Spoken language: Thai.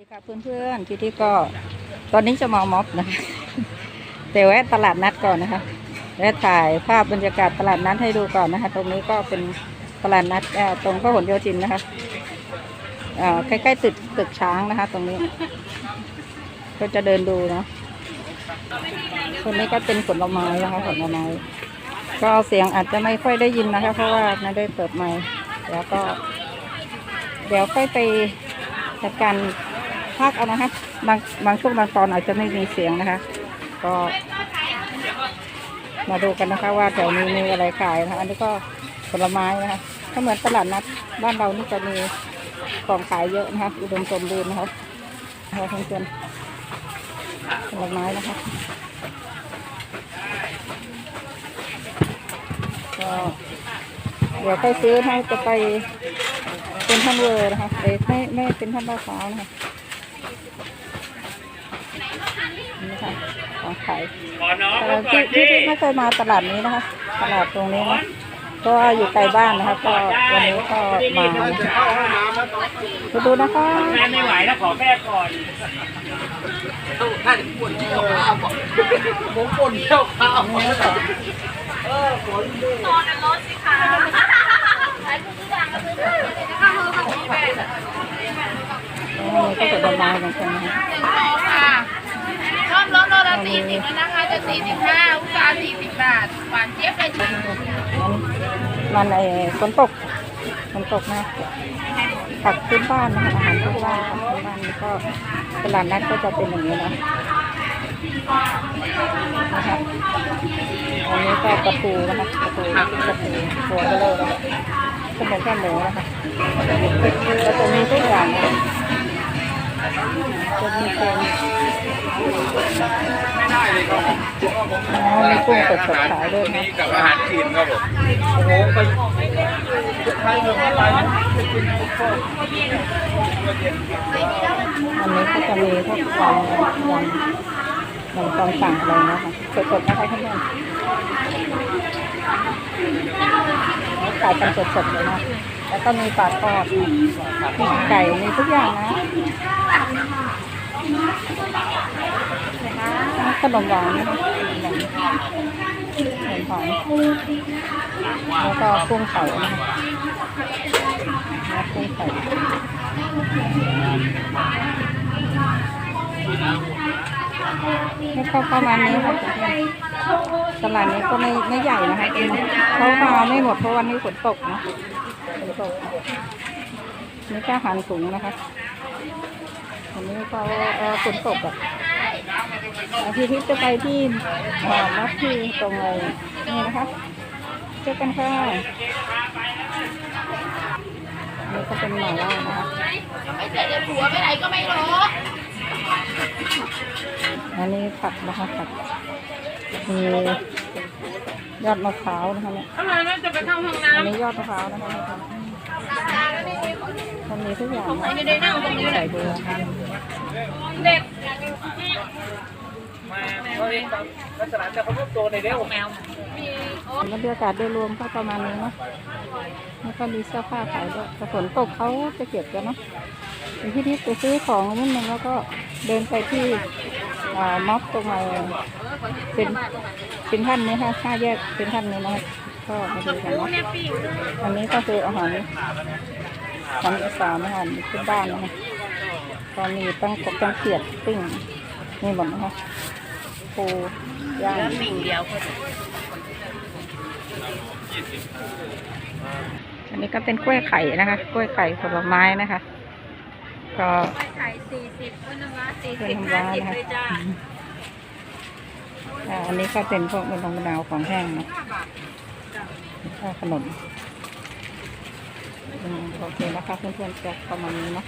ดีค่ะเพื่อนๆที่ที่ก็ตอนนี้จะมาม็อบนะคะแต่แวะตลาดนัดก่อนนะคะแวะถ่ายภาพบรรยากาศตลาดนัดให้ดูก่อนนะคะ ตรงนี้ก็เป็นตลาดนัดตรงพหลโยธินนะคะอ่อใกล้ๆตึกตึกช้างนะคะ ตรงนี้ ก็จะเดินดูเนาะตรงนี้ก็เป็นผลไม้นะคะผลไม้ก็เสียงอาจจะไม่ค่อยได้ยินนะคะ เพราะว่าไม่ได้เปิดไมค์แล้วก็ เดี๋ยวค่อยไปจัดการ ภาคเอานะคะบางบางช่วงบางตอนอาจจะไม่มีเสียงนะคะ ก็มาดูกันนะคะ ว่าแถวนี้มีอะไรขายนะคะอันนี้ก็ผลไม้นะคะถ้าเหมือนตลาดนัดบ้านเรานี่จะมีของขายเยอะนะคะอุดมสมบูรณ์นะคะนะคะเพื่อนผลไม้นะคะก็เดี๋ยวไปซื้อให้จะไปเป็นท่านเวอร์นะคะเอ้ยไม่ไม่เป็นท่านลาดพร้านะคะ นี่ค่ะของขายขอน้องเอ่เขาอก่อที่นที่ดิที่ไม่เคยมาตลาดนี้นะคะ ตลาดตรงนี้นะก็อยู่ไกลบ้านนะคะก็วันนี้ก็มานะคะไปดูนะคะแม่ไม่ไหวแล้วขอแม่ก่อนผมปนเที่ยวข้าวนี่ค่ะนอนในรถสิคะขายคุณซื้อดังก็ซื้อได้เลยนะคะมือของพี่แม่ นี่ก็ผลไม้เหมือนกันนะคะ หนึ่งโลค่ะชอบรถโลละสี่สิบแล้วนะคะ จะ สี่สิบห้าอุตสาห์สี่สิบบาท หวานเจี๊ยบเลยจ้ะมันมันไอ้ฝนตกฝนตกนะผักพื้นบ้านนะคะอาหารพื้นบ้านผักพื้นบ้านนี่ก็ตลาดนัดก็จะเป็นอย่างนี้นะนะคะอันนี้ก็กระปูนะคะกระปูกระปูหัวก็เลยนะคะขนมแค่หมูนะคะก็จะมีทุกอย่างนะ มีเป็นไม่ได้เลยครับผมอ๋อมีกุ้งสดๆขายด้วยนะนี่กับอาหารจีนครับผมโอ้โหไปใครเดินเข้าไปจะกินทุกคนอันนี้ก็จะมีพวกยำยำยำตอนสั่งอะไรนะคะสดๆนะคะท่านผู้ชมขายกันสดๆเลยนะ แล้วก็มีปลาทอดมีไก่มีทุกอย่างนะขนมหวานขนมหวานแล้วก็กุ้งเผานะคะแล้วกุ้งเผาให้เข้าประมาณนี้ค่ะตลาดนี้ก็ไม่ไม่ใหญ่นะคะเขามาไม่หมดเพราะวันนี้ฝนตกนะ นตกนี่ก็อาหารถุงนะคะวันนี้เขาเออฝนตกอะอาทิตย์จะไปที่เอ่อนัดที่ตรงเลยนี่นะคะเจอกันค่ะนี่ก็เป็นหมาล่านะคะไม่เสร็จเลยผัวไปไหนก็ไม่รู้อันนี้ผักนะคะผักมี ยอดมะพร้าวนะคะเนี่ยทำไมไม่จะไปเข้าห้องน้อันนี้ยอดมะพร้าวนะคะมันมีทุกอย่างำไม่ได้นั่งตรงนี้เลใส่ยดูเด็กมาเขาเรียกลักษณะจะเขาพูดตัวในเด้วแมวบรรยากาศโดยรวมก็ประมาณนี้เนาะแล้วก็มีเสื้อผ้าขายด้วยแต่ฝนตกเขาจะเก็บกันเนาะเป็นที่ที่ไปซื้อของนิดนึงแล้วก็เดินไปที่อ่าม็อบตรงไหนเป็น เป็นท่านนี้ค่ะห้าแยกเป็นท่านนี้นะคะก็มาดูกันเนาะเนี่ยปีกอันนี้ก็คืออาหารอาหารอีสานอาหารพื้นบ้านนะคะก็มีตั้งกบตั้งเขียดปิ้งนี่หมดนะคะปูย่างปิ่งเดียวก็อันนี้ก็เป็นกล้วยไข่นะคะกล้วยไข่ผลไม้นะคะ ก็ไข่สี่สิบคุณน้ำว้าสี่เป็นสิบธรรมห้าดาสิบนะคะเลยจ้า อันนี้ก็เป็นพวกมันมะนาวของแห้งนะข้าวขนมอืมโอเคนะคะเพื่อนๆจะประมาณนี้เนาะ